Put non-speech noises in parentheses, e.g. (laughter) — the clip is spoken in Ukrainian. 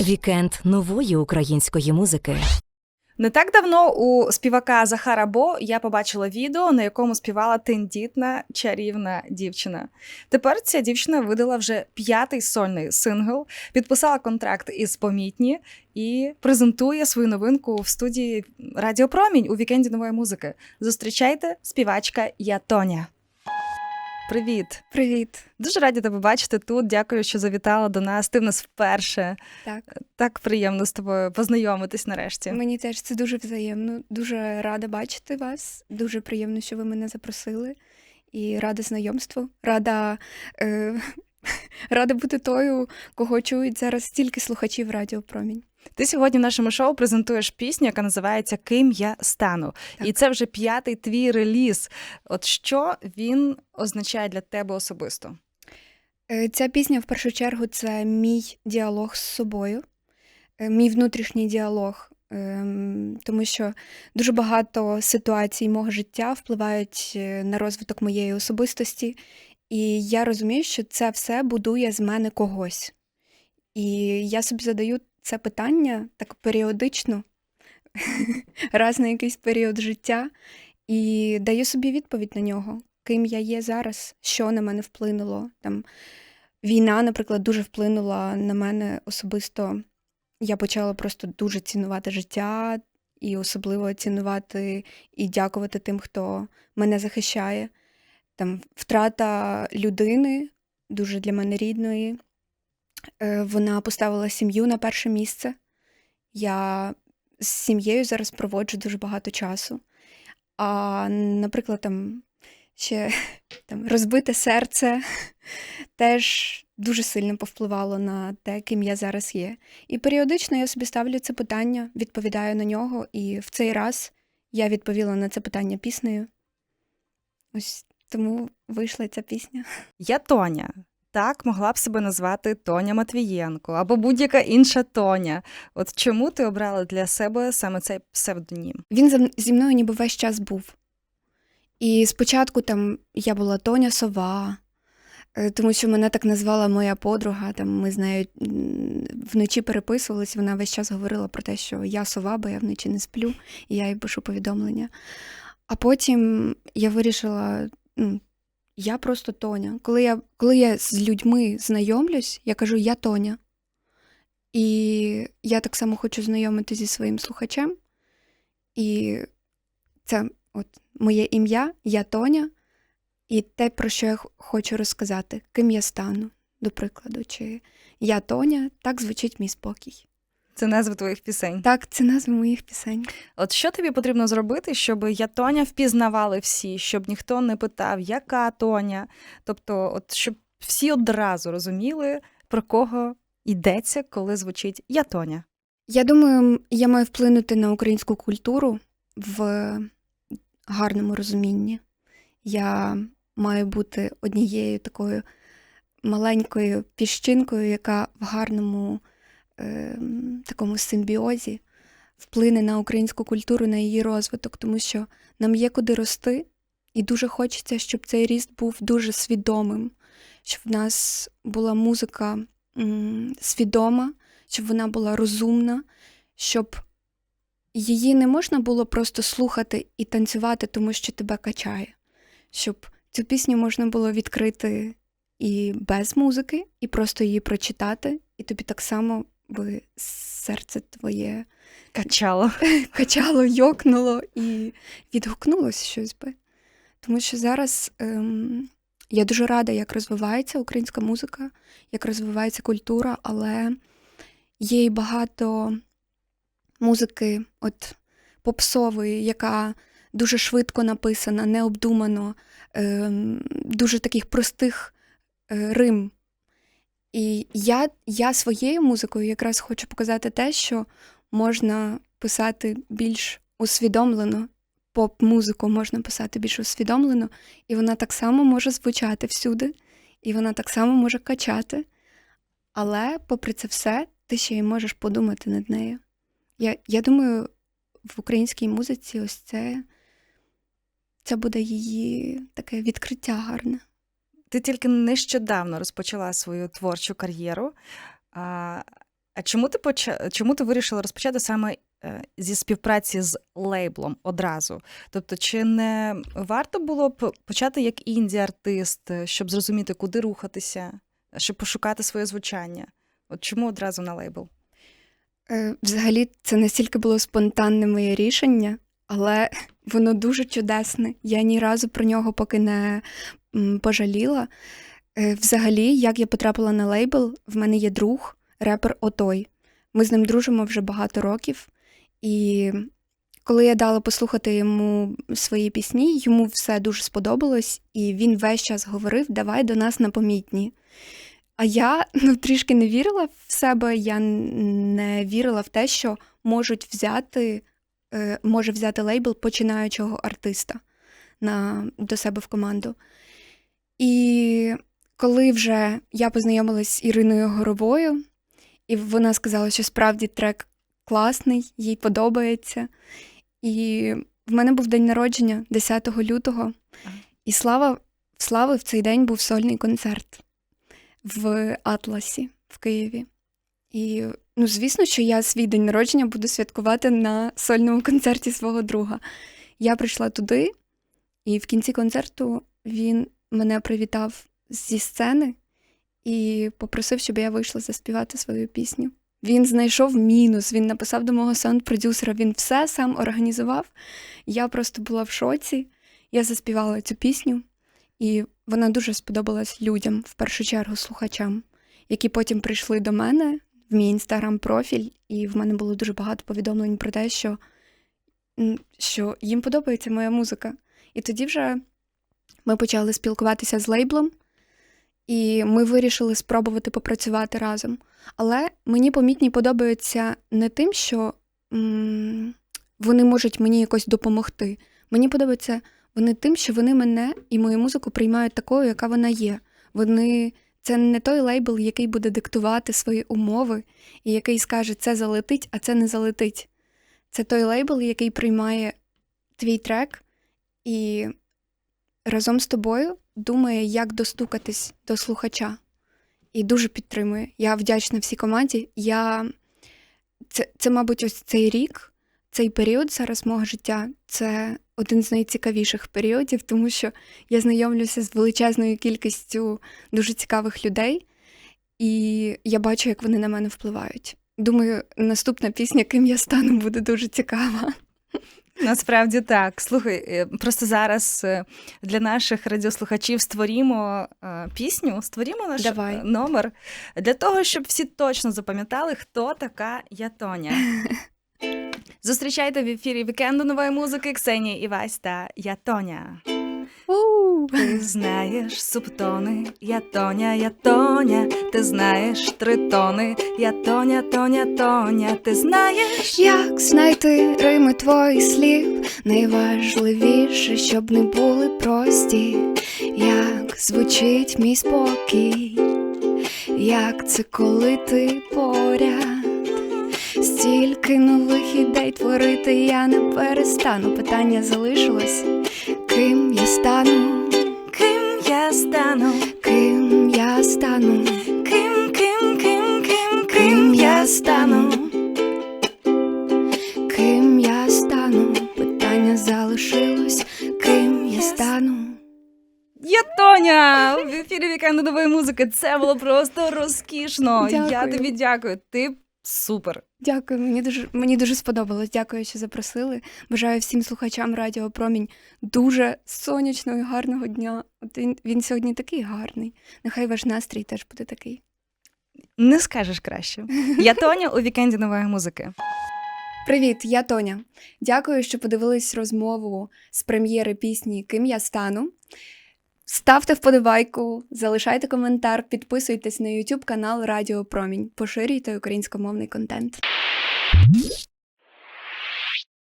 Вікенд нової української музики. Не так давно у співака Захара Бо я побачила відео, на якому співала тендітна чарівна дівчина. Тепер ця дівчина видала вже п'ятий сольний сингл, підписала контракт із помітні і презентує свою новинку в студії Радіо Промінь у вікенді нової музики. Зустрічайте співачка Я Тоня. Привіт! Привіт. Дуже раді тебе бачити тут. Дякую, що завітала до нас. Ти в нас вперше. Так, Так приємно з тобою познайомитись нарешті. мені теж це дуже взаємно. Дуже рада бачити вас. Дуже приємно, що ви мене запросили. І рада знайомству. Рада, е, (laughs) рада бути тою, кого чують зараз стільки слухачів Радіо Промінь. Ти сьогодні в нашому шоу презентуєш пісню, яка називається Ким я стану. Так. І це вже п'ятий твій реліз. От що він означає для тебе особисто? Е, Ця пісня в першу чергу це мій діалог з собою, е, мій внутрішній діалог. Ем, Тому що дуже багато ситуацій мого життя впливають е, на розвиток моєї особистості, і я розумію, що це все будує з мене когось. І я собі задаю це питання так періодично, (laughs) раз на якийсь період життя, і даю собі відповідь на нього, ким я є зараз, що на мене вплинуло. Там, війна, наприклад, дуже вплинула на мене особисто. Я почала просто дуже цінувати життя і особливо цінувати і дякувати тим, хто мене захищає. Там втрата людини, дуже для мене рідної. Е, Вона поставила сім'ю на перше місце. Я з сім'єю зараз проводжу дуже багато часу. А, наприклад, там ще там, розбите серце теж дуже сильно повпливало на те, ким я зараз є. І періодично я собі ставлю це питання, відповідаю на нього, і в цей раз я відповіла на це питання піснею. Ось тому вийшла ця пісня. Я Тоня. Так могла б себе назвати Тоня Матвієнко або будь-яка інша Тоня. От чому ти обрала для себе саме цей псевдонім? Він зі мною ніби весь час був. І спочатку там я була Тоня Сова, е, тому що мене так назвала моя подруга. Там ми з нею вночі переписувались, вона весь час говорила про те, що я сова, бо я вночі не сплю, і я їй пишу повідомлення. А потім я вирішила, ну, я просто Тоня. Коли я, коли я з людьми знайомлюсь, я кажу, я Тоня. І я так само хочу знайомитися зі своїм слухачем. І це от моє ім'я, я Тоня, і те, про що я хочу розказати, ким я стану, до прикладу, чи я Тоня, так звучить мій спокій. Це назва твоїх пісень. Так, це назва моїх пісень. От що тобі потрібно зробити, щоб я Тоня впізнавали всі, щоб ніхто не питав, яка Тоня? Тобто, от щоб всі одразу розуміли, про кого йдеться, коли звучить Я Тоня. Я думаю, я маю вплинути на українську культуру в гарному розумінні. Я маю бути однією такою маленькою піщинкою, яка в гарному ем, такому симбіозі вплине на українську культуру, на її розвиток, тому що нам є куди рости, і дуже хочеться, щоб цей ріст був дуже свідомим, щоб в нас була музика свідома, щоб вона була розумна, щоб її не можна було просто слухати і танцювати, тому що тебе качає, щоб цю пісню можна було відкрити і без музики, і просто її прочитати, і тобі так само би серце твоє Качало. (laughs) качало, йокнуло і відгукнулося щось би. Тому що зараз ем, я дуже рада, як розвивається українська музика, як розвивається культура, але є й багато музики, от попсової, яка дуже швидко написана, необдумано, ем, дуже таких простих е, рим. І я, я своєю музикою якраз хочу показати те, що можна писати більш усвідомлено, поп-музику можна писати більш усвідомлено, і вона так само може звучати всюди, і вона так само може качати. Але, попри це все, ти ще й можеш подумати над нею. Я, я думаю, в українській музиці ось це, це буде її таке відкриття гарне. Ти тільки нещодавно розпочала свою творчу кар'єру. А, чому ти поча... чому ти вирішила розпочати саме е, зі співпраці з лейблом одразу? Тобто, чи не варто було б почати як інді-артист, е, щоб зрозуміти, куди рухатися, щоб пошукати своє звучання? От чому одразу на лейбл? Е, Взагалі, це настільки було спонтанне моє рішення, але (laughs) воно дуже чудесне. Я ні разу про нього поки не пожаліла. Е, Взагалі, як я потрапила на лейбл, в мене є друг, репер Отой. Ми з ним дружимо вже багато років. І коли я дала послухати йому свої пісні, йому все дуже сподобалось, і він весь час говорив: давай до нас на помітні. А я (laughs) ну, трішки не вірила в себе, я не вірила в те, що можуть взяти, е, може взяти лейбл починаючого артиста на, до себе в команду. І коли вже я познайомилась з Іриною Горовою, і вона сказала, що справді трек класний, їй подобається. І в мене був день народження 10 лютого, і слава, в Слави в цей день був сольний концерт в Атласі в Києві. І, ну, звісно, що я свій день народження буду святкувати на сольному концерті свого друга. Я прийшла туди, і в кінці концерту він мене привітав зі сцени і попросив, щоб я вийшла заспівати свою пісню. Він знайшов мінус, він написав до мого саунд-продюсера, він все сам організував. Я просто була в шоці. Я заспівала цю пісню, і вона дуже сподобалась людям, в першу чергу слухачам, які потім прийшли до мене в мій інстаграм-профіль, і в мене було дуже багато повідомлень про те, що, що їм подобається моя музика. І тоді вже ми почали спілкуватися з лейблом, і ми вирішили спробувати попрацювати разом. Але мені помітні подобаються не тим, що м, вони можуть мені якось допомогти. Мені подобається вони тим, що вони мене і мою музику приймають такою, яка вона є. Вони це не той лейбл, який буде диктувати свої умови, і який скаже, це залетить, а це не залетить. Це той лейбл, який приймає твій трек і разом з тобою думає, як достукатись до слухача. І дуже підтримує. Я вдячна всій команді. Я... Це, це, мабуть, ось цей рік, цей період зараз мого життя це один з найцікавіших періодів, тому що я знайомлюся з величезною кількістю дуже цікавих людей, і я бачу, як вони на мене впливають. Думаю, наступна пісня, ким я стану, буде дуже цікава. Насправді так. Слухай, е, просто зараз е, для наших радіослухачів створімо е, пісню, створімо наш Давай. номер для того, щоб всі точно запам'ятали, хто така Ятоня. (laughs) Зустрічайте в ефірі вікенду нової музики Ксенія Івась та Ятоня. Ти знаєш субтони, я Тоня, я Тоня, ти знаєш тритони, я Тоня, Тоня, Тоня, ти знаєш. Як знайти рими твоїх слів, найважливіше, щоб не були прості, як звучить мій спокій, як це коли ти поряд, стільки нових ідей творити я не перестану. Питання залишилось, ким я стану, Ким я стану, ким я стану, ким, ким, ким, ким, ким я стану, ким я стану, питання залишилось, ким я стану. Я Тоня! В ефірі вікенду нової музики. Це було просто розкішно. Я тобі дякую. Ти супер. Дякую, мені дуже мені дуже сподобалось. Дякую, що запросили. Бажаю всім слухачам Радіо Промінь дуже сонячного і гарного дня. От він, він сьогодні такий гарний. Нехай ваш настрій теж буде такий. Не скажеш краще. Я Тоня у вікенді нової музики. Привіт, я Тоня. Дякую, що подивились розмову з прем'єри пісні Ким я стану. Ставте вподобайку, залишайте коментар, підписуйтесь на YouTube канал Радіо Промінь, поширюйте українськомовний контент.